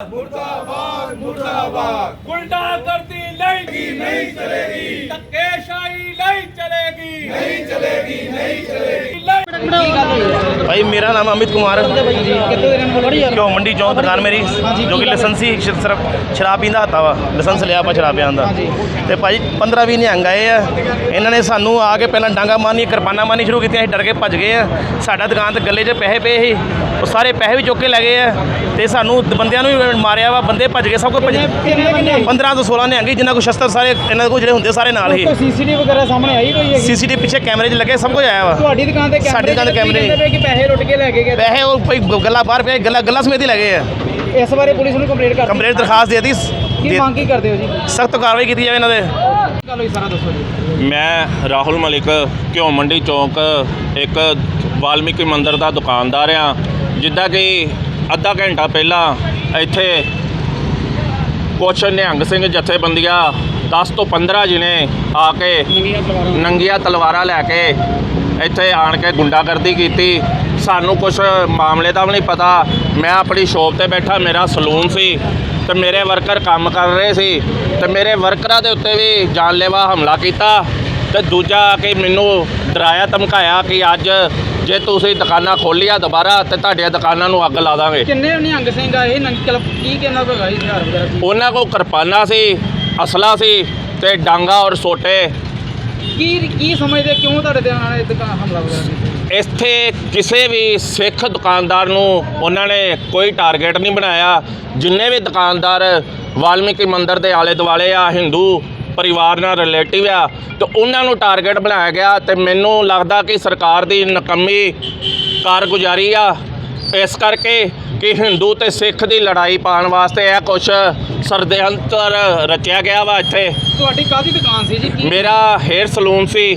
मुर्दाबाद मुर्दाबाद गुंडागर्दी नहीं नहीं चलेगी धक्केशाही नहीं चलेगी नहीं चलेगी नहीं चलेगी ਭਾਈ ਮੇਰਾ ਨਾਮ ਅਮਿਤ ਕੁਮਾਰ? ਜੋ ਮੰਡੀ ਚੌਂਕ ਦੁਕਾਨ ਮੇਰੀ ਜੋ ਕਿ ਲਾਇਸੈਂਸੀ ਸਿਰਫ ਸ਼ਰਾਬ ਪੀਂਦਾ ਹੱਤਾ ਵਾ ਲਾਇਸੈਂਸ ਲਿਆ ਆਪਾਂ ਸ਼ਰਾਬ ਪੀਣ ਦਾ ਤੇ ਭਾਈ 15 20 ਨਿਹੰਗ ਆਏ ਆ। ਇਹਨਾਂ ਨੇ ਸਾਨੂੰ ਆ ਕੇ ਪਹਿਲਾਂ ਡਾਂਗਾ ਮਾਰਨੀ ਕਿਰਪਾਨਾਂ ਮਾਰਨੀ ਸ਼ੁਰੂ ਕੀਤੀਆਂ ਅਸੀਂ ਡਰ ਕੇ ਭੱਜ ਗਏ ਆ। ਸਾਡਾ ਦੁਕਾਨ ਤੇ ਗੱਲੇ 'ਚ ਪੈਸੇ ਪਏ ਸੀ। ਉਹ ਸਾਰੇ ਪੈਸੇ ਵੀ ਚੁੱਕ ਕੇ ਲੈ ਗਏ ਆ। ਤੇ ਸਾਨੂੰ ਬੰਦਿਆਂ ਨੂੰ ਵੀ ਮਾਰਿਆ ਵਾ ਬੰਦੇ ਭੱਜ ਗਏ ਸਭ ਕੁਝ ਭੱਜ ਕਿੰਨੇ ਬੰਦੇ? 15 ਤੋਂ 16 ਨਿਹੰਗ ਸੀ, ਜਿਨ੍ਹਾਂ ਕੋਲ ਸ਼ਸਤਰ ਸਾਰੇ ਇਹਨਾਂ ਕੋਲ ਜਿਹੜੇ ਹੁੰਦੇ ਸਾਰੇ ਨਾਲ ਹੀ। ਸੀਸੀਟੀਵੀ ਵਗੈਰਾ ਸਾਹਮਣੇ ਆਈ ਕੋਈ ਸੀਸੀਟੀਵੀ ਪਿੱਛੇ ਕੈਮਰੇ 'ਚ ਲੱਗੇ ਸਭ ਕੁਝ ਆਇਆ ਵਾ। ਤੁਹਾਡੀ ਦੁਕਾਨ ਤੇ ਕੈਮਰੇ ਸਾਡੀ ਜਿਹੜੇ ਕੈਮਰੇ। ਕਹਿੰਦੇ ਪਏ ਕਿ ਪੈਸੇ ਲੁੱਟ ਕੇ ਲੈ ਕੇ ਗਏ। ਪੈਸੇ ਉਹ ਭਾਈ ਗੱਲਾਂ ਬਾਹਰ ਪਿਆ ਗੱਲਾਂ ਗੱਲਾਂ ਸਮੇਤ ਹੀ ਲੈ ਗਏ ਆ। ਇਸ ਬਾਰੇ ਪੁਲਿਸ ਨੂੰ ਕੰਪਲੇਂਟ ਕਰ ਕੰਪਲੇਂਟ ਦਰਖਾਸਤ ਦੇ ਕੀ ਦਿੱਤੀ ਮੰਗ ਕੀ ਕਰਦੇ ਹੋ ਜੀ? ਸਖਤ ਕਾਰਵਾਈ ਕੀਤੀ ਜਾਵੇ ਇਹਨਾਂ ਦੇ। ਗੱਲ ਹੋਈ ਸਾਰਾ ਦੱਸੋ ਜੀ। ਮੈਂ ਰਾਹੁਲ ਮਲਿਕ ਘਿਓ ਮੰਡੀ ਚੌਂਕ ਇੱਕ ਵਾਲਮੀਕੀ ਮੰਦਿਰ ਦਾ ਦੁਕਾਨਦਾਰ ਆ ਜਿੱਦਾਂ ਕਿ ਅੱਧਾ ਘੰਟਾ ਪਹਿਲਾਂ ਇੱਥੇ ਕੁਛ ਨਿਹੰਗ ਸਿੰਘ ਜਥੇਬੰਦੀਆਂ 10 ਤੋਂ 15 ਜਿਨੇ ਆ ਕੇ ਨੰਗੀਆਂ ਤਲਵਾਰਾਂ ਲੈ ਕੇ ਇੱਥੇ ਆਣ ਕੇ ਗੁੰਡਾਗਰਦੀ ਕੀਤੀ। ਸਾਨੂੰ ਕੁਝ ਮਾਮਲੇ ਦਾ ਵੀ ਨਹੀਂ ਪਤਾ। ਮੈਂ ਆਪਣੀ ਸ਼ੋਪ ਤੇ ਬੈਠਾ ਮੇਰਾ ਸਲੂਨ ਸੀ ਤੇ ਮੇਰੇ ਵਰਕਰ ਕੰਮ ਕਰ ਰਹੇ ਸੀ ਤੇ ਮੇਰੇ ਵਰਕਰਾਂ ਦੇ ਉੱਤੇ ਵੀ ਜਾਨਲੇਵਾ ਹਮਲਾ ਕੀਤਾ ਤੇ ਦੂਜਾ ਕਿ ਮੈਨੂੰ ਡਰਾਇਆ ਧਮਕਾਇਆ ਕਿ ਅੱਜ ਜੇ ਤੁਸੀਂ ਦੁਕਾਨਾਂ ਖੋਲੀਆਂ ਦੁਬਾਰਾ ਤੇ ਤੁਹਾਡੀਆਂ ਦੁਕਾਨਾਂ ਨੂੰ ਅੱਗ ਲਾ ਦਾਂਗੇ। ਕਿੰਨੇ ਨਿਹੰਗ ਸਿੰਘ ਆਏ? ਨੰਕਲ ਕੀ ਕਿੰਨਾ ਹੈਗਾ ਜੀ ਹਥਿਆਰ ਵਗੈਰਾ? ਉਹਨਾਂ ਕੋਲ ਕਿਰਪਾਨਾਂ ਸੀ ਅਸਲਾ ਸੀ ਤੇ ਡਾਂਗਾ ਔਰ ਸੋਟੇ। ਕੀ ਕੀ ਸਮਝਦੇ ਕਿਉਂ ਤੁਹਾਡੇ ਤੇ ਉਹਨਾਂ ਨੇ ਦੁਕਾਨ ਹਮਲਾ ਵਗੈਰਾ ਇੱਥੇ ਕਿਸੇ ਵੀ ਸਿੱਖ ਦੁਕਾਨਦਾਰ ਨੂੰ ਉਹਨਾਂ ਨੇ ਕੋਈ ਟਾਰਗੇਟ ਨਹੀਂ ਬਣਾਇਆ। ਜਿੰਨੇ ਵੀ ਦੁਕਾਨਦਾਰ ਵਾਲਮੀਕੀ ਮੰਦਿਰ ਦੇ ਆਲੇ ਦੁਆਲੇ ਆ, ਹਿੰਦੂ ਪਰਿਵਾਰ ਨਾਲ ਰਿਲੇਟਿਵ ਆ, ਤੇ ਉਹਨਾਂ ਨੂੰ ਟਾਰਗੇਟ ਬਣਾਇਆ ਗਿਆ ਤੇ ਮੈਨੂੰ ਲੱਗਦਾ ਕਿ ਸਰਕਾਰ ਦੀ ਨਕਮੀ ਕਾਰਗੁਜ਼ਾਰੀ ਆ। ਇਸ ਕਰਕੇ ਕਿ ਹਿੰਦੂ ਤੇ ਸਿੱਖ ਦੀ ਲੜਾਈ ਪਾਉਣ ਵਾਸਤੇ ਇਹ ਕੁਛ ਸਰਦੇਅੰਤਰ ਰਚਿਆ ਗਿਆ ਵਾ ਇੱਥੇ। ਤੁਹਾਡੀ ਕਾਹਦੀ ਦੁਕਾਨ ਸੀ ਜੀ? ਕੀ ਮੇਰਾ ਹੇਅਰ ਸਲੂਨ ਸੀ।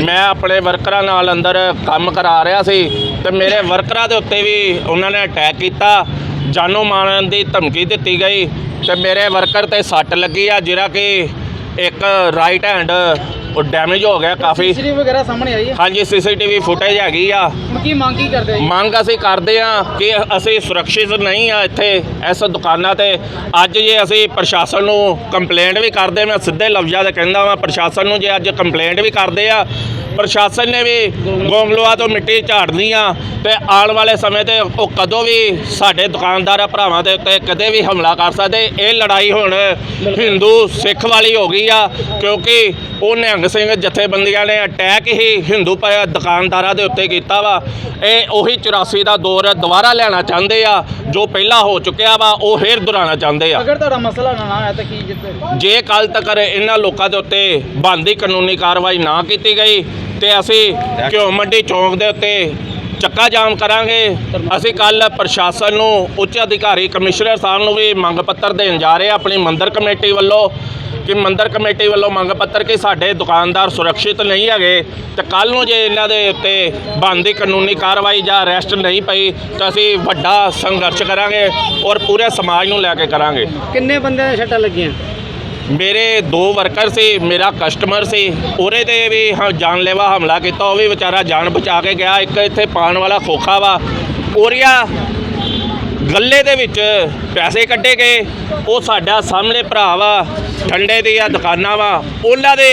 ਮੈਂ ਆਪਣੇ ਵਰਕਰਾਂ ਨਾਲ ਅੰਦਰ ਕੰਮ ਕਰਾ ਰਿਹਾ ਸੀ ਤੇ ਮੇਰੇ ਵਰਕਰਾਂ ਦੇ ਉੱਤੇ ਵੀ ਉਹਨਾਂ ਨੇ ਅਟੈਕ ਕੀਤਾ। ਜਾਨੋਂ ਮਾਰਨ ਦੀ ਧਮਕੀ ਦਿੱਤੀ ਗਈ ਤੇ ਮੇਰੇ ਵਰਕਰ ਤੇ ਸੱਟ ਲੱਗੀ ਆ ਜਿਹੜਾ ਕਿ ਇੱਕ ਰਾਈਟ ਹੈਂਡ ਉਹ ਡੈਮੇਜ ਹੋ ਗਿਆ ਕਾਫੀ। ਸੀਸੀਟੀਵੀ ਵਗੈਰਾ ਸਾਹਮਣੇ ਆਈ ਹੈ ਹਾਂਜੀ ਸੀਸੀਟੀਵੀ ਫੁਟੇਜ ਹੈਗੀ ਆ। ਹੁਣ ਕੀ ਮੰਗ ਕੀ ਕਰਦੇ ਜੀ? ਮੰਗ ਅਸੀਂ ਕਰਦੇ ਆ ਕਿ ਅਸੀਂ ਸੁਰੱਖਿਅਤ ਨਹੀਂ ਆ ਇੱਥੇ ਇਸ ਦੁਕਾਨਾਂ ਤੇ। ਅੱਜ ਜੇ ਅਸੀਂ ਪ੍ਰਸ਼ਾਸਨ ਨੂੰ ਕੰਪਲੇਂਟ ਵੀ ਕਰਦੇ ਮੈਂ ਸਿੱਧੇ ਲਫ਼ਜ਼ਾਂ ਦੇ ਕਹਿੰਦਾ ਵਾਂ ਪ੍ਰਸ਼ਾਸਨ ਨੂੰ ਜੇ ਅੱਜ ਕੰਪਲੇਂਟ ਵੀ ਕਰਦੇ ਆ ਪ੍ਰਸ਼ਾਸਨ ਨੇ ਵੀ ਗੋਮਲੋਆ ਤੋਂ ਮਿੱਟੀ ਝਾੜਨੀ ਆ ਤੇ ਆਉਣ ਵਾਲੇ ਸਮੇਂ ਤੇ ਉਹ ਕਦੋਂ ਵੀ ਸਾਡੇ ਦੁਕਾਨਦਾਰਾਂ ਭਰਾਵਾਂ ਦੇ ਉੱਤੇ ਕਦੇ ਵੀ ਹਮਲਾ ਕਰ ਸਕਦੇ। ਇਹ ਲੜਾਈ ਹੁਣ ਹਿੰਦੂ ਸਿੱਖ ਵਾਲੀ ਹੋ ਗਈ ਆ ਕਿਉਂਕਿ ਉਹ ਨਿਹੰਗ ਸਿੰਘ ਜਥੇਬੰਦੀਆਂ ਨੇ ਅਟੈਕ ਹੀ ਹਿੰਦੂ ਪ- ਦੁਕਾਨਦਾਰਾਂ ਦੇ ਉੱਤੇ ਕੀਤਾ ਵਾ। ਇਹ ਉਹੀ 84 ਦਾ ਦੌਰ ਦੁਬਾਰਾ ਲੈਣਾ ਚਾਹੁੰਦੇ ਆ ਜੋ ਪਹਿਲਾਂ ਹੋ ਚੁੱਕਿਆ ਵਾ ਉਹ ਫੇਰ ਦੁਹਰਾਉਣਾ ਚਾਹੁੰਦੇ ਆ। ਅਗਰ ਤੁਹਾਡਾ ਮਸਲਾ ਨਾ ਹੈ ਤਾਂ ਕੀ ਜਿੱਤੇ? ਜੇ ਕੱਲ ਤੱਕ ਇਹਨਾਂ ਲੋਕਾਂ ਦੇ ਉੱਤੇ ਬਣਦੀ ਕਾਨੂੰਨੀ ਕਾਰਵਾਈ ਨਾ ਕੀਤੀ ਗਈ ਤੇ ਅਸੀਂ ਘਿਓ ਮੰਡੀ ਚੌਂਕ ਦੇ ਉੱਤੇ ਚੱਕਾ ਜਾਮ ਕਰਾਂਗੇ। ਅਸੀਂ ਕੱਲ ਪ੍ਰਸ਼ਾਸਨ ਨੂੰ ਉੱਚ ਅਧਿਕਾਰੀ ਕਮਿਸ਼ਨਰ ਸਾਹਿਬ ਨੂੰ ਵੀ ਮੰਗ ਪੱਤਰ ਦੇਣ ਜਾ ਰਹੇ ਆ ਆਪਣੀ ਮੰਦਰ ਕਮੇਟੀ ਵੱਲੋਂ। ਕਿ ਮੰਦਰ ਕਮੇਟੀ ਵੱਲੋਂ ਮੰਗ ਪੱਤਰ ਕਿ ਸਾਡੇ ਦੁਕਾਨਦਾਰ ਸੁਰੱਖਿਅਤ ਨਹੀਂ ਹੈਗੇ ਤੇ ਕੱਲ ਨੂੰ ਜੇ ਇਹਨਾਂ ਦੇ ਉੱਤੇ ਬਣਦੀ ਕਾਨੂੰਨੀ ਕਾਰਵਾਈ ਜਾਂ ਅਰੈਸਟ ਨਹੀਂ ਪਈ ਤਾਂ ਅਸੀਂ ਵੱਡਾ ਸੰਘਰਸ਼ ਕਰਾਂਗੇ ਔਰ ਪੂਰੇ ਸਮਾਜ ਨੂੰ ਲੈ ਕੇ ਕਰਾਂਗੇ। ਕਿੰਨੇ ਬੰਦੇ ਛੱਟਾਂ ਲੱਗੀਆਂ? ਮੇਰੇ ਦੋ ਵਰਕਰ ਸੀ ਮੇਰਾ ਕਸਟਮਰ ਸੀ ਉਹਦੇ ਤੇ ਵੀ ਹਾਂ ਜਾਨਲੇਵਾ ਹਮਲਾ ਕੀਤਾ ਉਹ ਵੀ ਵਿਚਾਰਾ ਜਾਨ ਬਚਾ ਕੇ ਗਿਆ ਇੱਕ ਇੱਥੇ ਪਾਣ ਵਾਲਾ ਖੋਖਾ ਵਾ ਉਹਰੀਆ ਗੱਲੇ ਦੇ ਵਿੱਚ ਪੈਸੇ ਕੱਢੇ ਗਏ। ਉਹ ਸਾਡਾ ਸਾਹਮਣੇ ਭਰਾ ਵਾ ਠੰਡੇ ਦੀਆਂ ਦੁਕਾਨਾਂ ਵਾ। ਉਹਨਾਂ ਦੇ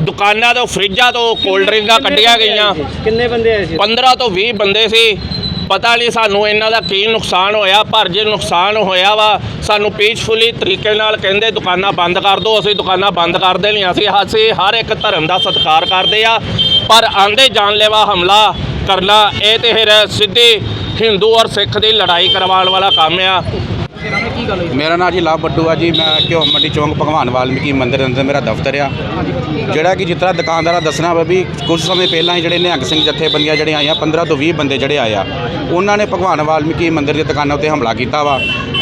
ਦੁਕਾਨਾਂ ਤੋਂ ਫਰਿੱਜਾਂ ਤੋਂ ਕੋਲਡ ਡਰਿੰਕਾਂ ਕੱਢੀਆਂ ਗਈਆਂ। ਕਿੰਨੇ ਬੰਦੇ ਆਏ ਸੀ? 15 ਤੋਂ 20 ਬੰਦੇ ਸੀ। ਪਤਾ ਨਹੀਂ ਸਾਨੂੰ ਇਹਨਾਂ ਦਾ ਕੀ ਨੁਕਸਾਨ ਹੋਇਆ ਪਰ ਜੇ ਨੁਕਸਾਨ ਹੋਇਆ ਵਾ ਸਾਨੂੰ ਪੀਸਫੁਲੀ ਤਰੀਕੇ ਨਾਲ ਕਹਿੰਦੇ ਦੁਕਾਨਾਂ ਬੰਦ ਕਰ ਦਿਓ ਅਸੀਂ ਦੁਕਾਨਾਂ ਬੰਦ ਕਰ ਦੇਣੀਆਂ ਅਸੀਂ ਅਸੀਂ ਹਰ ਇੱਕ ਧਰਮ ਦਾ ਸਤਿਕਾਰ ਕਰਦੇ ਆ। ਪਰ ਆਂਦੇ ਜਾਨਲੇਵਾ ਹਮਲਾ ਕਰਨਾ, ਇਹ ਤੇ ਫਿਰ ਸਿੱਧੀ ਹਿੰਦੂ ਔਰ ਸਿੱਖ ਦੀ ਲੜਾਈ ਕਰਵਾਉਣ ਵਾਲਾ ਕੰਮ ਆ। ਮੇਰਾ ਨਾਮ ਜੀ ਲਾਭ ਬੱਟੂ ਆ ਜੀ, ਮੈਂ ਘਿਓ ਮੰਡੀ ਚੌਂਕ ਭਗਵਾਨ ਵਾਲਮੀਕੀ ਮੰਦਿਰ ਅੰਦਰ ਮੇਰਾ ਦਫ਼ਤਰ ਆ। ਜਿਹੜਾ ਕਿ ਜਿਸ ਤਰ੍ਹਾਂ ਦੁਕਾਨਦਾਰਾਂ ਦੱਸਣਾ ਵਾ ਵੀ ਕੁਝ ਸਮੇਂ ਪਹਿਲਾਂ ਹੀ ਜਿਹੜੇ ਨਿਹੰਗ ਸਿੰਘ ਜਥੇਬੰਦੀਆਂ ਜਿਹੜੇ ਆਈਆਂ 15 ਤੋਂ 20 ਬੰਦੇ ਜਿਹੜੇ ਆਏ ਆ, ਉਹਨਾਂ ਨੇ ਭਗਵਾਨ ਵਾਲਮੀਕੀ ਮੰਦਿਰ ਦੀਆਂ ਦੁਕਾਨਾਂ ਉੱਤੇ ਹਮਲਾ ਕੀਤਾ ਵਾ।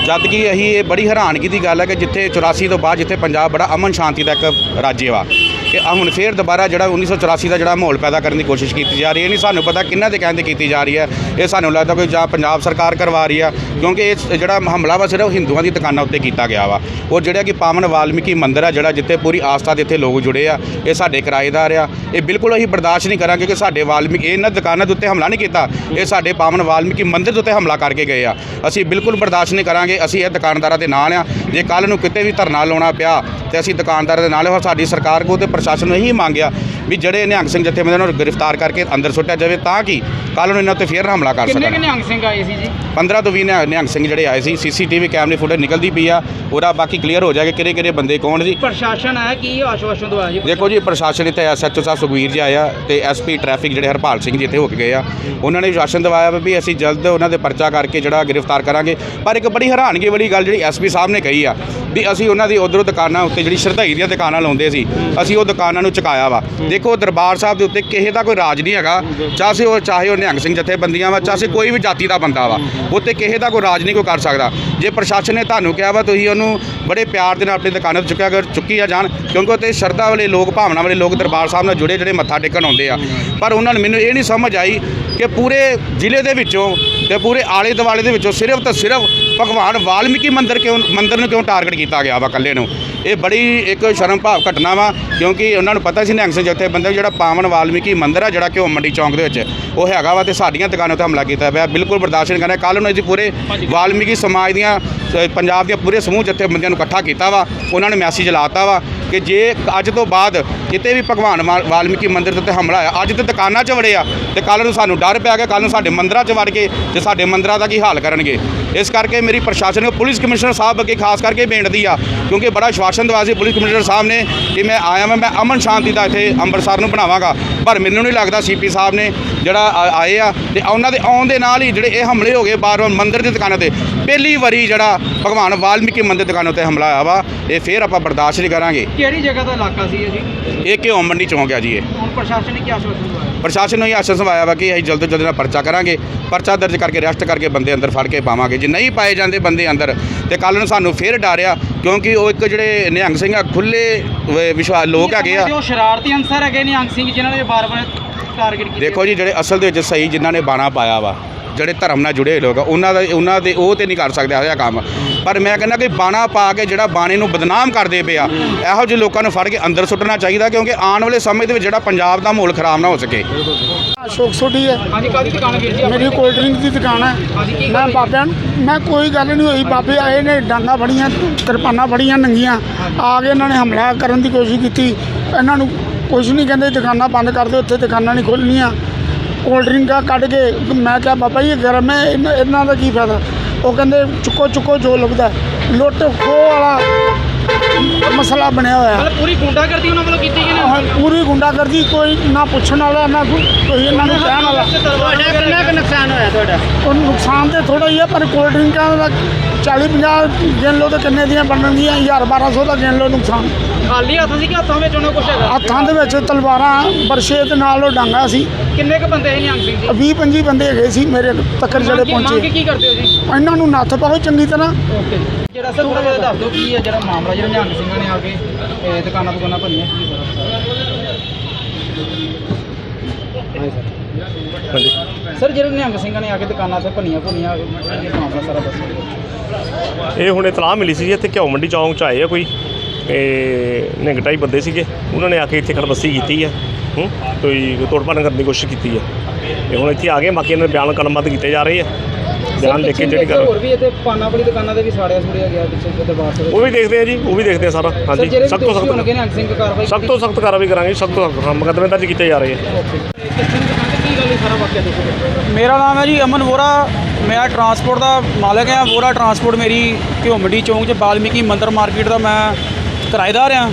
ਜਦ ਕਿ ਅਸੀਂ ਇਹ ਬੜੀ ਹੈਰਾਨਗੀ ਦੀ ਗੱਲ ਹੈ ਕਿ ਜਿੱਥੇ 84 ਤੋਂ ਬਾਅਦ ਜਿੱਥੇ ਪੰਜਾਬ ਬੜਾ ਅਮਨ ਸ਼ਾਂਤੀ ਦਾ ਇੱਕ ਰਾਜ ਵਾ ਕਿ ਆ ਹੁਣ ਫੇਰ ਦੁਬਾਰਾ ਜਿਹੜਾ 1984 ਦਾ ਜਿਹੜਾ ਮਾਹੌਲ ਪੈਦਾ ਕਰਨ ਦੀ ਕੋਸ਼ਿਸ਼ ਕੀਤੀ ਜਾ ਰਹੀ ਹੈ। ਇਹ ਨਹੀਂ ਸਾਨੂੰ ਪਤਾ ਕਿੰਨਾ ਦੇ ਕਹਿਣ ਤੇ ਕੀਤੀ ਜਾ ਰਹੀ ਹੈ। ਇਹ ਸਾਨੂੰ ਲੱਗਦਾ ਕੋਈ ਜਾਂ ਪੰਜਾਬ ਸਰਕਾਰ ਕਰਵਾ ਰਹੀ ਆ ਕਿਉਂਕਿ ਇਹ ਜਿਹੜਾ ਹਮਲਾ ਵਾ ਸਿਰਫ ਹਿੰਦੂਆਂ ਦੀ ਦੁਕਾਨਾਂ ਉੱਤੇ ਕੀਤਾ ਗਿਆ ਵਾ। ਉਹ ਜਿਹੜਾ ਕਿ ਪਾਵਨ ਵਾਲਮੀਕੀ ਮੰਦਿਰ ਆ, ਜਿਹੜਾ ਜਿੱਥੇ ਪੂਰੀ ਆਸਥਾ ਦੇ ਇੱਥੇ ਲੋਕ ਜੁੜੇ ਆ, ਇਹ ਸਾਡੇ ਕਿਰਾਏਦਾਰ ਆ। ਇਹ ਬਿਲਕੁਲ ਅਸੀਂ ਬਰਦਾਸ਼ਤ ਨਹੀਂ ਕਰਾਂਗੇ ਕਿ ਸਾਡੇ ਵਾਲਮੀਕੀ, ਇਹਨਾਂ ਦੁਕਾਨਾਂ ਦੇ ਉੱਤੇ ਹਮਲਾ ਨਹੀਂ ਕੀਤਾ, ਇਹ ਸਾਡੇ ਪਾਵਨ ਵਾਲਮੀਕੀ ਮੰਦਿਰ ਦੇ ਉੱਤੇ ਹਮਲਾ ਕਰਕੇ ਗਏ ਆ। ਅਸੀਂ ਬਿਲਕੁਲ ਬਰਦਾਸ਼ਤ ਨਹੀਂ ਕਰਾਂਗੇ, ਅਸੀਂ ਇਹ ਦੁਕਾਨਦਾਰਾਂ ਦੇ ਨਾਲ ਆ। ਜੇ ਕੱਲ ਨੂੰ ਕਿਤੇ ਵੀ ਧਰਨਾ ਲਾਉਣਾ ਪਿਆ, ਤੇ ਅਸੀਂ ਦੁਕਾਨਦਾਰਾਂ ਦੇ ਨਾਲ ਹਾਂ ਸਾਡੀ ਸਰਕਾਰ ਕੋ ਤੇ ਪ੍ਰਸ਼ਾਸਨ ਨੂੰ ਇਹੀ ਮੰਗਿਆ ਵੀ ਜਿਹੜੇ ਨਿਹੰਗ ਸਿੰਘ ਜਥੇਬੰਦੀਆਂ ਨੂੰ ਗ੍ਰਿਫਤਾਰ ਕਰਕੇ ਅੰਦਰ ਸੁੱਟਿਆ ਜਾਵੇ ਤਾਂ ਕਿ ਕੱਲ ਨੂੰ ਇਹਨਾਂ ਉੱਤੇ ਫੇਰ ਹਮਲਾ ਕਰ ਸਕਣ। ਕਿੰਨੇ ਅੰਗ ਸਿੰਘ ਆਏ ਸੀ ਜੀ? 15 ਤੋਂ 20 ਨਿਹੰਗ ਨਿਹੰਗ ਸਿੰਘ ਜਿਹੜੇ ਆਏ ਸੀ ਸੀਸੀਟੀਵੀ ਕੈਮਰੇ ਫੁਟੇਜ ਨਿਕਲਦੀ ਪਈ ਆ ਉਹਦਾ ਬਾਕੀ ਕਲੀਅਰ ਹੋ ਜਾਏਗਾ ਕਿਹੜੇ ਕਿਹੜੇ ਬੰਦੇ ਕੌਣ ਸੀ। ਪ੍ਰਸ਼ਾਸਨ ਹੈ ਕੀ ਆਸ਼ਵਾਸਨ ਦਵਾਇਆ ਜੀ ਦੇਖੋ ਜੀ ਪ੍ਰਸ਼ਾਸਨ ਇੱਥੇ ਐਸਐਚਓ ਸਾਹਿਬ ਸੁਖਵੀਰ ਜੀ ਆਇਆ ਤੇ ਐਸਪੀ ਟ੍ਰੈਫਿਕ ਜਿਹੜੇ ਹਰਪਾਲ ਸਿੰਘ ਜੀ ਇੱਥੇ ਹੋ ਕੇ ਗਏ ਆ। ਉਹਨਾਂ ਨੇ ਵਿਸ਼ਵਾਸਨ ਦਿਵਾਇਆ ਵਾ ਵੀ ਅਸੀਂ ਜਲਦ ਉਹਨਾਂ ਦੇ ਪਰਚਾ ਕਰਕੇ ਜਿਹੜਾ ਗ੍ਰਿਫਤਾਰ ਕਰਾਂਗੇ। ਪਰ ਇੱਕ ਬੜੀ ਹੈਰਾਨਗੀ ਵਾਲੀ ਗੱਲ ਜਿਹੜੀ ਐਸਪੀ ਸਾਹਿਬ ਨੇ ਕਹੀ ਆ ਵੀ ਅਸੀਂ ਉਹਨਾਂ ਦੀ ਉਧਰੋਂ ਦੁਕਾਨਾਂ ਉੱਤੇ ਜਿਹੜੀ ਸ਼ਰਧਾਈ ਦੀਆਂ ਦੁਕਾਨਾਂ ਲਾਉਂਦੇ ਸੀ, ਅਸੀਂ ਉਹ ਦੁਕਾਨਾਂ ਨੂੰ ਚੁਕਾਇਆ ਵਾ। ਦੇਖੋ ਦਰਬਾਰ ਸਾਹਿਬ ਦੇ ਉੱਤੇ ਕਿਸੇ ਦਾ ਕੋਈ ਰਾਜ ਨਹੀਂ ਹੈਗਾ, ਚਾਹੇ ਉਹ ਚਾਹੇ ਉਹ ਨਿਹੰਗ ਸਿੰਘ ਜਥੇਬੰਦੀਆਂ ਵਾ, ਚਾਹੇ ਕੋਈ ਵੀ ਜਾਤੀ ਦਾ ਬੰਦਾ ਵਾ, ਉੱਤੇ ਕਿਸੇ ਦਾ ਕੋਈ ਰਾਜ ਨਹੀਂ ਕੋਈ ਕਰ ਸਕਦਾ। ਜੇ ਪ੍ਰਸ਼ਾਸਨ ਨੇ ਤੁਹਾਨੂੰ ਕਿਹਾ ਵਾ, ਤੁਸੀਂ ਉਹਨੂੰ ਬੜੇ ਪਿਆਰ ਦੇ ਨਾਲ ਆਪਣੀ ਦੁਕਾਨਾਂ ਤੋਂ ਚੁੱਕਿਆ ਕਰ ਚੁੱਕੀ ਆ ਜਾਣ, ਕਿਉਂਕਿ ਉੱਤੇ ਸ਼ਰਧਾ ਵਾਲੇ ਲੋਕ, ਭਾਵਨਾ ਵਾਲੇ ਲੋਕ ਦਰਬਾਰ ਸਾਹਿਬ ਨਾਲ ਜੁੜੇ ਜਿਹੜੇ ਮੱਥਾ ਟੇਕਣ ਆਉਂਦੇ ਆ। ਪਰ ਉਹਨਾਂ ਨੂੰ ਮੈਨੂੰ ਇਹ ਨਹੀਂ ਸਮਝ ਆਈ ਕਿ ਪੂਰੇ ਜ਼ਿਲ੍ਹੇ ਦੇ ਵਿੱਚੋਂ ਤੇ ਪੂਰੇ ਆਲੇ ਦੁਆਲੇ ਦੇ ਵਿੱਚੋਂ ਸਿਰਫ ਤਾਂ ਸਿਰਫ ਭਗਵਾਨ ਵਾਲਮੀਕੀ ਮੰਦਿਰ ਕਿਉਂ ਮੰਦਿਰ ਨੂੰ ਕਿਉਂ ਟਾਰਗੇਟ ਕੀਤਾ ਗਿਆ ਵਾ ਇਕੱਲੇ ਨੂੰ? ਇਹ ਬੜੀ ਇੱਕ ਸ਼ਰਮ ਭਾਵ ਘਟਨਾ ਵਾ, ਕਿਉਂਕਿ ਉਹਨਾਂ ਨੂੰ ਪਤਾ ਸੀ ਨਿਹੰਗ ਸਿੰਘ ਜਥੇਬੰਦੀ ਜਿਹੜਾ ਪਾਵਨ ਵਾਲਮੀਕੀ ਮੰਦਿਰ ਆ, ਜਿਹੜਾ ਕਿ ਉਹ ਮੰਡੀ ਚੌਂਕ ਦੇ ਵਿੱਚ, ਉਹ ਹੈਗਾ ਵਾ ਤੇ ਸਾਡੀਆਂ ਦੁਕਾਨਾਂ ਤੇ ਹਮਲਾ ਕੀਤਾ ਪਿਆ। ਬਿਲਕੁਲ ਬਰਦਾਸ਼ਤ ਨਹੀਂ ਕਰਨਾ। ਕੱਲ ਨੂੰ ਅਸੀਂ ਪੂਰੇ ਵਾਲਮੀਕੀ ਸਮਾਜ ਦੀਆਂ ਪੰਜਾਬ ਦੀਆਂ ਪੂਰੇ ਸਮੂਹ ਜਥੇਬੰਦੀਆਂ ਨੂੰ ਇਕੱਠਾ ਕੀਤਾ ਵਾ, ਉਹਨਾਂ ਨੇ ਮੈਸੇਜ ਲਾਤਾ ਵਾ ਕਿ ਜੇ ਅੱਜ ਤੋਂ ਬਾਅਦ ਕਿਤੇ ਵੀ ਭਗਵਾਨ ਵਾ- ਵਾਲਮੀਕੀ ਮੰਦਿਰ 'ਤੇ ਹਮਲਾ ਆਇਆ ਅੱਜ ਤੇ ਦੁਕਾਨਾਂ 'ਚ ਵੜੇ ਆ ਤੇ ਕੱਲ ਨੂੰ ਸਾਨੂੰ ਡਰ ਪਿਆ ਗਿਆ ਕੱਲ ਨੂੰ ਸਾਡੇ ਮੰਦਰਾਂ 'ਚ ਵੜ ਕੇ ਤੇ ਸਾਡੇ ਮੰਦਰਾਂ ਦਾ ਕੀ ਹਾਲ ਕਰਨਗੇ। ਇਸ ਕਰਕੇ ਮੇਰੀ ਪ੍ਰਸ਼ਾਸਨ ਨੂੰ ਪੁਲਿਸ ਕਮਿਸ਼ਨਰ ਸਾਹਿਬ ਅੱਗੇ ਖਾਸ ਕਰਕੇ ਬੇਨਤੀ ਆ, ਕਿਉਂਕਿ ਬੜਾ ਸ਼ਵਾਸਨ ਦਵਾ ਸੀ ਪੁਲਿਸ ਕਮਿਸ਼ਨਰ ਸਾਹਿਬ ਨੇ ਕਿ ਮੈਂ ਆਇਆ ਵਾਂ, ਮੈਂ ਅਮਨ ਸ਼ਾਂਤੀ ਦਾ ਇੱਥੇ ਅੰਮ੍ਰਿਤਸਰ ਨੂੰ ਬਣਾਵਾਂਗਾ। ਪਰ ਮੈਨੂੰ ਨਹੀਂ ਲੱਗਦਾ ਸੀਪੀ ਸਾਹਿਬ ਨੇ ਜਿਹੜਾ ਆਏ ਆ ਤੇ ਉਹਨਾਂ ਦੇ ਆਉਣ ਦੇ ਨਾਲ ਹੀ ਜਿਹੜੇ ਇਹ ਹਮਲੇ ਹੋ ਗਏ ਬਾਰ-ਬਾਰ ਮੰਦਿਰ ਦੀ ਦੁਕਾਨਾਂ ਤੇ, ਪਹਿਲੀ ਵਾਰੀ ਜਿਹੜਾ ਭਗਵਾਨ ਵਾਲਮੀਕੀ ਮੰਦਿਰ ਦੁਕਾਨਾਂ ਤੇ ਹਮਲਾ ਆਇਆ ਵਾ ਇਹ ਫੇਰ ਆਪਾਂ ਬਰਦਾਸ਼ਤ ਨਹੀਂ ਕਰਾਂਗੇ। ਕਿਹੜੀ ਜਗ੍ਹਾ ਦਾ ਇਲਾਕਾ ਸੀ ਇਹ ਜੀ? ਇਹ ਕਿਉਂ ਮੰਡੀ ਚੌਂਕ ਆ ਜੀ ਇਹ। ਹੁਣ ਪ੍ਰਸ਼ਾਸਨ ਨੇ ਕੀ ਆਸ਼ਵਾਸਨ ਦਵਾਇਆ? ਪ੍ਰਸ਼ਾਸਨ ਨੂੰ ਇਹ ਆਸ਼ਵਾਸਨ ਆਇਆ ਵਾ ਕਿ ਅਸੀਂ ਜਲਦ ਤੋਂ ਜਲਦ ਨਾਲ ਪਰਚਾ ਕਰਾਂਗੇ। ਪਰਚਾ ਦਰਜ ਕਰਕੇ ਅਰੈਸਟ ਕਰਕੇ ਬੰਦੇ ਅੰਦਰ ਫੜ ਕੇ ਪਾਵਾਂਗੇ। ਜੇ ਨਹੀਂ ਪਾਏ ਜਾਂਦੇ ਬੰਦੇ ਅੰਦਰ ਤੇ ਕੱਲ ਨੂੰ ਸਾਨੂੰ ਫੇਰ ਡਰਿਆ ਕਿਉਂਕਿ ਉਹ ਇੱਕ ਜਿਹੜੇ ਨਿਹੰਗ ਸਿੰਘ ਆ ਖੁੱਲੇ ਵਿਸ਼ਵਾਸ ਲੋਕ ਹੈਗੇ ਆ। ਜੋ ਸ਼ਰਾਰਤੀ ਅੰਸਰ ਹੈਗੇ ਨੇ ਅੰਗ ਸਿੰਘ ਜਿਨ੍ਹਾਂ ਨੇ ਬਾਰ-ਬਾਰ ਟਾਰਗੇਟ ਕੀਤਾ ਦੇਖੋ ਜੀ ਜਿਹੜੇ ਅਸਲ ਦੇ ਵਿੱਚ ਸਹੀ ਜਿਨ੍ਹਾਂ ਨੇ ਬਾਣਾ ਪਾਇਆ ਵਾ। ਜਿਹੜੇ ਧਰਮ ਨਾਲ ਜੁੜੇ ਹੋਏ ਲੋਕ ਆ, ਉਹਨਾਂ ਦਾ ਉਹਨਾਂ ਦੇ ਉਹ ਤੇ ਨਹੀਂ ਕਰ ਸਕਦੇ ਇਹੋ ਜਿਹਾ ਕੰਮ। ਪਰ ਮੈਂ ਕਹਿੰਦਾ ਕਿ ਬਾਣਾ ਪਾ ਕੇ ਜਿਹੜਾ ਬਾਣੇ ਨੂੰ ਬਦਨਾਮ ਕਰਦੇ ਪਿਆ ਇਹੋ ਜਿਹੇ ਲੋਕਾਂ ਨੂੰ ਫੜ ਕੇ ਅੰਦਰ ਸੁੱਟਣਾ ਚਾਹੀਦਾ ਕਿਉਂਕਿ ਆਉਣ ਵਾਲੇ ਸਮੇਂ ਦੇ ਵਿੱਚ ਜਿਹੜਾ ਪੰਜਾਬ ਦਾ ਮਾਹੌਲ ਖਰਾਬ ਨਾ ਹੋ ਸਕੇ। ਅਸ਼ੋਕ ਸੋਢੀ ਹੈ। ਹਾਂਜੀ ਕਾਦੀ ਦੁਕਾਨ ਵੀਰ ਜੀ ਮੇਰੀ ਕੋਲਡ ਡਰਿੰਕ ਦੀ ਦੁਕਾਨ ਹੈ। ਮੈਂ ਬਾਬਿਆਂ ਮੈਂ ਕੋਈ ਗੱਲ ਨਹੀਂ ਹੋਈ ਬਾਬੇ ਆਏ ਨੇ ਡਾਂਗਾ ਫੜੀਆਂ ਕਿਰਪਾਨਾਂ ਫੜੀਆਂ ਨੰਗੀਆਂ। ਆ ਕੇ ਇਹਨਾਂ ਨੇ ਹਮਲਾ ਕਰਨ ਦੀ ਕੋਸ਼ਿਸ਼ ਕੀਤੀ। ਇਹਨਾਂ ਨੂੰ ਕੁਝ ਨਹੀਂ ਕਹਿੰਦੇ ਦੁਕਾਨਾਂ ਬੰਦ ਕਰ ਦਿਓ ਉੱਥੇ ਦੁਕਾਨਾਂ ਨਹੀਂ ਖੋਲ੍ਹਣੀਆਂ। ਕੋਲਡ ਡਰਿੰਕਾਂ ਕੱਢ ਕੇ ਮੈਂ ਕਿਹਾ, ਬਾਬਾ ਜੀ ਗਰਮ ਹੈ ਇਹਨਾਂ ਇਹਨਾਂ ਦਾ ਕੀ ਫਾਇਦਾ? ਉਹ ਕਹਿੰਦੇ, ਚੁੱਕੋ ਚੁੱਕੋ ਜੋ ਲੱਭਦਾ ਲੁੱਟ ਖੋਹ ਵਾਲਾ ਮਸਲਾ ਬਣਿਆ ਹੋਇਆ। ਮਤਲਬ ਪੂਰੀ ਗੁੰਡਾਗਰਦੀ ਉਹਨਾਂ ਵੱਲੋਂ ਕੀਤੀ ਗਈ ਹੁਣ ਪੂਰੀ ਗੁੰਡਾਗਰਦੀ ਕੋਈ ਨਾ ਪੁੱਛਣ ਵਾਲਾ ਨਾ ਕੋਈ ਕੋਈ ਇਹਨਾਂ ਨੂੰ ਕਹਿਣ ਵਾਲਾ। ਤੁਹਾਡਾ ਕਿੰਨਾ ਕੁ ਨੁਕਸਾਨ ਹੋਇਆ ਤੁਹਾਡਾ? ਉਹ ਨੁਕਸਾਨ ਤੇ ਥੋੜਾ ਹੀ ਹੈ ਪਰ ਕੋਲਡ ਡਰਿੰਕਾਂ ਦਾ 40 50 ਗਿਣ ਲਓ ਤਾਂ ਕਿੰਨੇ ਦੀਆਂ ਬਣਨਗੀਆਂ 1000 1200 ਦਾ ਗਿਣ ਲਓ ਨੁਕਸਾਨ। ਖਾਲੀ ਹੱਥਾਂ ਸੀ ਕਿ ਹੱਥਾਂ ਵਿੱਚ ਉਹਨਾਂ ਕੁਛ ਹੈਗਾ? ਹੱਥਾਂ ਦੇ ਵਿੱਚ ਤਲਵਾਰਾਂ ਬਰਸ਼ੇ ਦੇ ਨਾਲ ਉਹ ਡਾਂਗਾ ਸੀ। ਕਿੰਨੇ ਕੁ ਬੰਦੇ ਸੀ ਨਿਹੰਗ ਸਿੰਘ ਜੀ? 20 25 ਬੰਦੇ ਹੈਗੇ ਸੀ ਮੇਰੇ ਤੱਕ ਜਿਹੜੇ ਮੰਗ ਕੀ- ਮੰਗ ਪਹੁੰਚੇ। ਕੀ ਕਰਦੇ ਹੋ ਜੀ? ਇਹਨਾਂ ਨੂੰ ਨੱਥ ਪਾਓ ਚੰਗੀ ਤਰ੍ਹਾਂ। ਓਕੇ। ਜਿਹੜਾ ਸਰ ਥੋੜਾ ਜਿਹਾ ਦੱਸ ਦਿਓ ਕੀ ਹੈ ਜਿਹੜਾ ਮਾਮਲਾ ਜਿਹੜਾ ਨਿਹੰਗ ਸਿੰਘਾਂ ਨੇ ਆ ਕੇ ਇਹ ਦੁਕਾਨਾਂ ਦੁਕਾਨਾਂ ਭੰਨੀਆਂ ਕੀ ਸਰ? ਸਰ। ਜਿਹੜੇ ਨਿਹੰਗ ਸਿੰਘਾਂ ਨੇ ਆ ਕੇ ਦੁਕਾਨਾਂ ਤੇ ਭੰਨੀਆਂ ਭੁੰਨੀਆਂ ਇਹ ਮਾਮਲਾ ਸਾਰਾ ਦੱਸੋ। ਇਹ ਹੁਣ ਇਤਲਾਹ ਮਿਲੀ ਸੀ ਜੀ ਇੱਥੇ ਘਿਓ ਮੰਡੀ ਚੌਂਕ 'ਚ ਆਏ ਆ ਕੋਈ। ਤੇ ਨਿੰਗਟਾਈ ਬੰਦੇ ਸੀਗੇ ਉਹਨਾਂ ਨੇ ਆ ਕੇ ਇੱਥੇ ਖੜਬਸੀ ਕੀਤੀ ਆ। ਹੂੰ ਕੋਈ ਤੋੜਪਾਣ ਕਰਨ ਦੀ ਕੋਸ਼ਿਸ਼ ਕੀਤੀ ਆ। ਤੇ ਹੁਣ ਇੱਥੇ ਆ ਗਏ ਬਾਕੀ ਇਹਨਾਂ ਦੇ ਬਿਆਨ ਕਲਮਬੱਧ ਕੀਤੇ ਜਾ ਰਹੇ ਆ। ਬਿਆਨ ਲਿਖ ਕੇ ਜਿਹੜੀ ਕਰ ਹੋਰ ਵੀ ਇੱਥੇ ਪਾਨਾ ਵਾਲੀ ਦੁਕਾਨਾਂ ਤੇ ਵੀ ਸਾੜਿਆ ਸੁੜਿਆ ਗਿਆ ਪਿੱਛੇ ਦਰਬਾਰ ਸਾਹਿਬ ਉਹ ਵੀ ਦੇਖਦੇ ਆ ਜੀ ਉਹ ਵੀ ਦੇਖਦੇ ਆ ਸਾਰਾ। ਹਾਂਜੀ ਸਖਤ ਤੋਂ ਦੋਸ਼ੀ ਹੋਣਗੇ ਸਖਤ ਨਿਹੰਗ ਸਿੰਘ ਕਾਰਵਾਈ ਸਖਤ ਤੋਂ ਸਖਤ ਕਾਰਵਾਈ ਕਰਾਂਗੇ ਸਖਤ ਤੋਂ ਸਖਤ ਮੁਕੱਦਮੇ ਦਰਜ ਕੀਤੇ ਜਾ ਰਹੇ ਆ। ਦੀ ਗੱਲ ਮੇਰਾ ਨਾਮ ਹੈ ਜੀ ਅਮਨ ਵੋਰਾ। ਮੈਂ ਟਰਾਂਸਪੋਰਟ ਦਾ ਮਾਲਕ ਹਾਂ ਵੋਰਾ ਟਰਾਂਸਪੋਰਟ ਮੇਰੀ ਘਿਓ ਮੰਡੀ ਚੌਂਕ 'ਚ ਬਾਲਮੀਕੀ ਮੰਦਰ ਮਾਰਕੀਟ ਦਾ ਮੈਂ ਕਿਰਾਏਦਾਰ ਹਾਂ।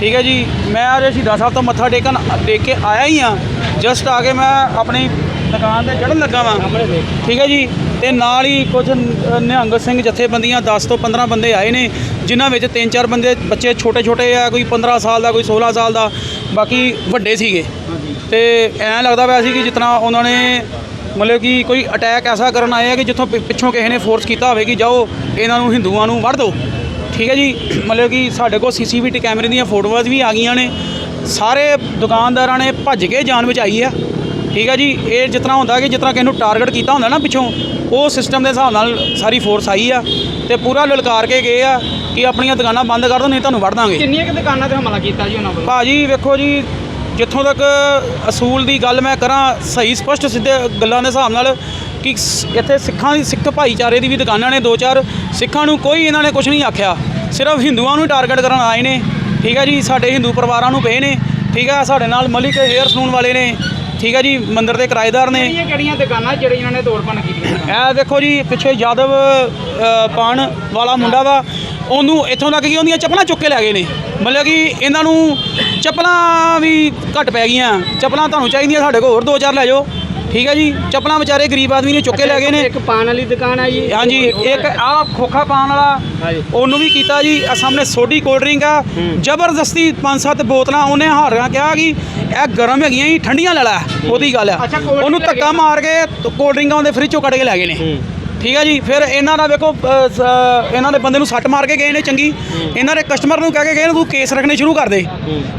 ਠੀਕ ਹੈ ਜੀ ਮੈਂ ਅੱਜ ਸ਼ਹੀਦਾਂ ਸਾਹਿਬ ਤੋਂ ਮੱਥਾ ਟੇਕਣ ਦੇਖ ਕੇ ਆਇਆ ਹੀ ਹਾਂ। ਜਸਟ ਆ ਕੇ ਮੈਂ ਆਪਣੀ ਦੁਕਾਨ ਤੇ ਚੜ੍ਹਨ ਲੱਗਾ ਵਾਂ। ਠੀਕ ਹੈ ਜੀ? ਤੇ ਨਾਲ ਹੀ ਕੁਝ ਨਿਹੰਗ ਸਿੰਘ ਜਥੇਬੰਦੀਆਂ 10 ਤੋਂ 15 ਬੰਦੇ ਆਏ ਨੇ ਜਿਨ੍ਹਾਂ ਵਿੱਚ ਤਿੰਨ ਚਾਰ ਬੰਦੇ ਬੱਚੇ ਛੋਟੇ ਛੋਟੇ ਆ ਕੋਈ 15 ਸਾਲ ਦਾ ਕੋਈ 16 ਸਾਲ ਦਾ ਬਾਕੀ ਵੱਡੇ ਸੀਗੇ। ਤੇ ਐਂ ਲੱਗਦਾ ਪਿਆ ਸੀ ਕਿ ਜਿਤਨਾ ਉਹਨਾਂ ਨੇ ਮਤਲਬ ਕਿ ਕੋਈ ਅਟੈਕ ਐਸਾ ਕਰਨ ਆਏ ਆ ਕਿ ਜਿੱਥੋਂ ਪਿੱਛੋਂ ਕਿਸੇ ਨੇ ਫੋਰਸ ਕੀਤਾ ਹੋਵੇ ਕਿ ਜਾਓ ਇਹਨਾਂ ਨੂੰ ਹਿੰਦੂਆਂ ਨੂੰ ਵੜ ਦਿਓ। ਠੀਕ ਹੈ ਜੀ? ਮਤਲਬ ਕਿ ਸਾਡੇ ਕੋਲ ਸੀਸੀਟੀਵੀ ਕੈਮਰੇ ਦੀਆਂ ਫੋਟੋਆਂ ਵੀ ਆ ਗਈਆਂ ਨੇ। ਸਾਰੇ ਦੁਕਾਨਦਾਰਾਂ ਨੇ ਭੱਜ ਕੇ ਜਾਨ ਬਚਾਈ ਆ। ਠੀਕ ਆ ਜੀ ਇਹ ਜਿਸ ਤਰ੍ਹਾਂ ਹੁੰਦਾ ਕਿ ਜਿਸ ਤਰ੍ਹਾਂ ਕਿਸੇ ਨੂੰ ਟਾਰਗੇਟ ਕੀਤਾ ਹੁੰਦਾ ਨਾ ਪਿੱਛੋਂ ਉਹ ਸਿਸਟਮ ਦੇ ਹਿਸਾਬ ਨਾਲ ਸਾਰੀ ਫੋਰਸ ਆਈ ਆ ਤੇ ਪੂਰਾ ਲਲਕਾਰ ਕੇ ਗਏ ਆ ਕਿ ਆਪਣੀਆਂ ਦੁਕਾਨਾਂ ਬੰਦ ਕਰ ਦਿਓ ਨਹੀਂ ਤੁਹਾਨੂੰ ਵੜ ਦਾਂਗੇ। ਕਿੰਨੀਆਂ ਕਿ ਦੁਕਾਨਾਂ ਤੇ ਹਮਲਾ ਕੀਤਾ ਜੀ ਉਹਨਾਂ ਵੱਲੋਂ? ਭਾਜੀ ਵੇਖੋ ਜੀ ਜਿੱਥੋਂ ਤੱਕ ਅਸੂਲ ਦੀ ਗੱਲ ਮੈਂ ਕਰਾਂ ਸਹੀ ਸਪਸ਼ਟ ਸਿੱਧੇ ਗੱਲਾਂ ਦੇ ਹਿਸਾਬ ਨਾਲ ਕਿ ਇੱਥੇ ਸਿੱਖਾਂ ਦੀ ਸਿੱਖ ਭਾਈਚਾਰੇ ਦੀ ਵੀ ਦੁਕਾਨਾਂ ਨੇ ਦੋ ਚਾਰ ਸਿੱਖਾਂ ਨੂੰ ਕੋਈ ਇਹਨਾਂ ਨੇ ਕੁਝ ਨਹੀਂ ਆਖਿਆ। ਸਿਰਫ ਹਿੰਦੂਆਂ ਨੂੰ ਟਾਰਗੇਟ ਕਰਨ ਆਏ ਨੇ। ਠੀਕ ਹੈ ਜੀ ਸਾਡੇ ਹਿੰਦੂ ਪਰਿਵਾਰਾਂ ਨੂੰ ਪਏ ਨੇ। ਠੀਕ ਹੈ ਸਾਡੇ ਨਾਲ ਮਲਿਕ ਹੇਅਰ ਸਲੂਨ ਵਾਲੇ ਨੇ। ਠੀਕ ਹੈ ਜੀ ਮੰਦਿਰ ਦੇ ਕਿਰਾਏਦਾਰ ਨੇ। ਕਿਹੜੀਆਂ ਕਿਹੜੀਆਂ ਦੁਕਾਨਾਂ ਜਿਹੜੀਆਂ ਇਹਨਾਂ ਨੇ ਤੋੜ ਭੰਨ ਕੀਤੀਆਂ ਇਹ ਦੇਖੋ ਜੀ ਪਿੱਛੇ ਯਾਦਵ ਪਾਣ ਵਾਲਾ ਮੁੰਡਾ ਵਾ ਉਹਨੂੰ ਇੱਥੋਂ ਤੱਕ ਕਿ ਉਹਦੀਆਂ ਚੱਪਲਾਂ ਚੁੱਕ ਕੇ ਲੈ ਗਏ ਨੇ। ਮਤਲਬ ਕਿ ਇਹਨਾਂ ਨੂੰ ਚੱਪਲਾਂ ਵੀ ਘੱਟ ਪੈ ਗਈਆਂ। ਚੱਪਲਾਂ ਤੁਹਾਨੂੰ ਚਾਹੀਦੀਆਂ ਸਾਡੇ ਕੋਲ ਹੋਰ ਦੋ ਚਾਰ ਲੈ ਜਾਓ। ਠੀਕ ਹੈ ਜੀ ਚੱਪਲਾਂ ਵਿਚਾਰੇ ਗਰੀਬ ਆਦਮੀ ਨੇ ਚੁੱਕ ਕੇ ਲੈ ਗਏ ਨੇ। ਇੱਕ ਪਾਨ ਵਾਲੀ ਦੁਕਾਨ ਆ ਜੀ ਹਾਂਜੀ ਇੱਕ ਆ। ਖੋਖਾ ਪਾਣ ਵਾਲਾ ਉਹਨੂੰ ਵੀ ਕੀਤਾ ਜੀ ਆ ਸਾਹਮਣੇ ਸੋਡੀ ਕੋਲਡ ਡਰਿੰਕ ਆ। ਜ਼ਬਰਦਸਤੀ ਪੰਜ ਸੱਤ ਬੋਤਲਾਂ ਉਹਨੇ ਹਾਰਿਆ ਕਿਹਾ ਕਿ ਇਹ ਗਰਮ ਹੈਗੀਆਂ ਜੀ ਠੰਡੀਆਂ ਲੈ ਲੈ ਉਹਦੀ ਗੱਲ ਆ। ਉਹਨੂੰ ਧੱਕਾ। ਮਾਰ ਕੇ ਕੋਲਡ ਡਰਿੰਕਾਂ ਉਹਦੇ ਫ੍ਰਿਜ ਚੋਂ ਕੱਢ ਕੇ ਲੈ ਗਏ ਨੇ। ਠੀਕ ਹੈ ਜੀ ਫਿਰ ਇਹਨਾਂ ਦਾ ਵੇਖੋ ਅ, ਸ- ਇਹਨਾਂ ਦੇ ਬੰਦੇ ਨੂੰ ਸੱਟ ਮਾਰ ਕੇ ਗਏ ਨੇ ਚੰਗੀ। ਇਹਨਾਂ ਦੇ ਕਸਟਮਰ ਨੂੰ ਕਹਿ ਕੇ ਗਏ ਨੇ ਤੂੰ ਕੇਸ ਰੱਖਣੇ ਸ਼ੁਰੂ ਕਰ ਦੇ।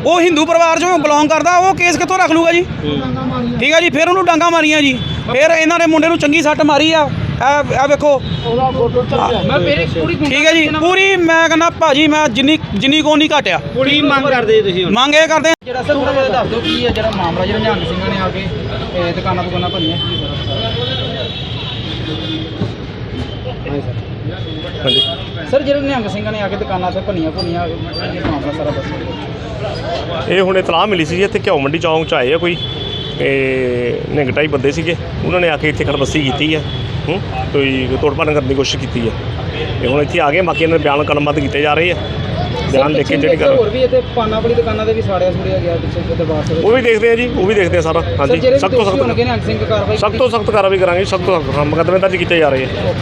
ਉਹ ਹਿੰਦੂ ਪਰਿਵਾਰ ਚੋਂ ਬਿਲੋਂਗ ਕਰਦਾ ਉਹ ਕੇਸ ਕਿੱਥੋਂ ਰੱਖ ਲੂਗਾ ਜੀ? ਠੀਕ ਹੈ ਜੀ ਫਿਰ ਉਹਨੂੰ ਡਾਂਗਾ ਮਾਰੀਆਂ ਜੀ। ਫਿਰ ਇਹਨਾਂ ਦੇ ਮੁੰਡੇ ਨੂੰ ਚੰਗੀ ਸੱਟ ਮਾਰੀ ਆ। ਇਹ ਇਹ ਵੇਖੋ। ਮੈਂ ਮੇਰੇ ਪੂਰੀ ਠੀਕ ਹੈ ਜੀ ਪੂਰੀ ਮੈਂ ਕਹਿੰਦਾ ਭਾਜੀ ਮੈਂ ਜਿੰਨੀ ਜਿੰਨੀ ਕੋ ਨਹੀਂ ਘਟਿਆ। ਪੂਰੀ ਮੰਗ ਕਰਦੇ ਤੁਸੀਂ ਮੰਗ ਇਹ ਕਰਦੇ ਹਾਂ ਜਿਹੜਾ ਸਰ ਥੋੜਾ ਜਿਹਾ ਦੱਸ ਦਿਓ ਕੀ ਹੈ ਜਿਹੜਾ ਮਾਮਲਾ ਜਿਹੜਾ ਨਿਹੰਗ ਸਿੰਘਾਂ ਨੇ ਆ ਕੇ ਇਹ ਦੁਕਾਨਾਂ ਦੁਕਾਨਾਂ ਭੰਨੀਆਂ ਕੀ ਹਾਂਜੀ। ਸਰ, ਜਿਹੜੇ ਨਿਹੰਗ ਸਿੰਘਾਂ ਨੇ ਆ ਕੇ ਦੁਕਾਨਾਂ ਤੇ ਭੰਨੀਆਂ ਭੁੰਨੀਆਂ, ਇਹ ਮਾਮਲਾ ਸਾਰਾ ਦੱਸੋ। ਇਹ ਹੁਣ ਇਤਲਾਹ ਮਿਲੀ ਸੀ ਜੀ, ਇੱਥੇ ਘਿਓ ਮੰਡੀ ਚੌਂਕ 'ਚ ਆਏ ਆ ਕੋਈ। ਤੇ ਨਿੰਗਟਾਈ ਬੰਦੇ ਸੀਗੇ। ਉਹਨਾਂ ਨੇ ਆ ਕੇ ਇੱਥੇ ਖੜਬਸੀ ਕੀਤੀ ਆ। ਹੂੰ, ਕੋਈ ਤੋੜ ਭੰਨ ਕਰਨ ਦੀ ਕੋਸ਼ਿਸ਼ ਕੀਤੀ ਆ। ਤੇ ਹੁਣ ਇੱਥੇ ਆ ਗਏ, ਬਾਕੀ ਇਹਨਾਂ ਦੇ ਬਿਆਨ ਕਲਮਬੱਧ ਕੀਤੇ ਜਾ ਰਹੇ ਆ। ਬਿਆਨ ਲਿਖ ਕੇ ਜਿਹੜੀ ਕਰ ਹੋਰ ਵੀ ਇੱਥੇ ਪਾਨਾਂ ਵਾਲੀ ਦੁਕਾਨਾਂ ਤੇ ਵੀ ਸਾੜਿਆ ਸੁੜਿਆ ਗਿਆ ਪਿੱਛੇ ਦਰਬਾਰ ਸਾਹਿਬ ਉਹ ਵੀ ਦੇਖਦੇ ਆ ਜੀ ਉਹ ਵੀ ਦੇਖਦੇ ਆ ਸਾਰਾ। ਹਾਂਜੀ ਸਖਤ ਤੋਂ ਸਖਤ ਸਖਤ ਤੋਂ ਸਖਤ ਕਾਰਵਾਈ ਕਰਾਂਗੇ ਸਖਤ। ਤੋਂ ਮੁਕੱਦਮੇ ਦਰਜ ਕੀਤੇ ਜਾ ਰਹੇ ਆ।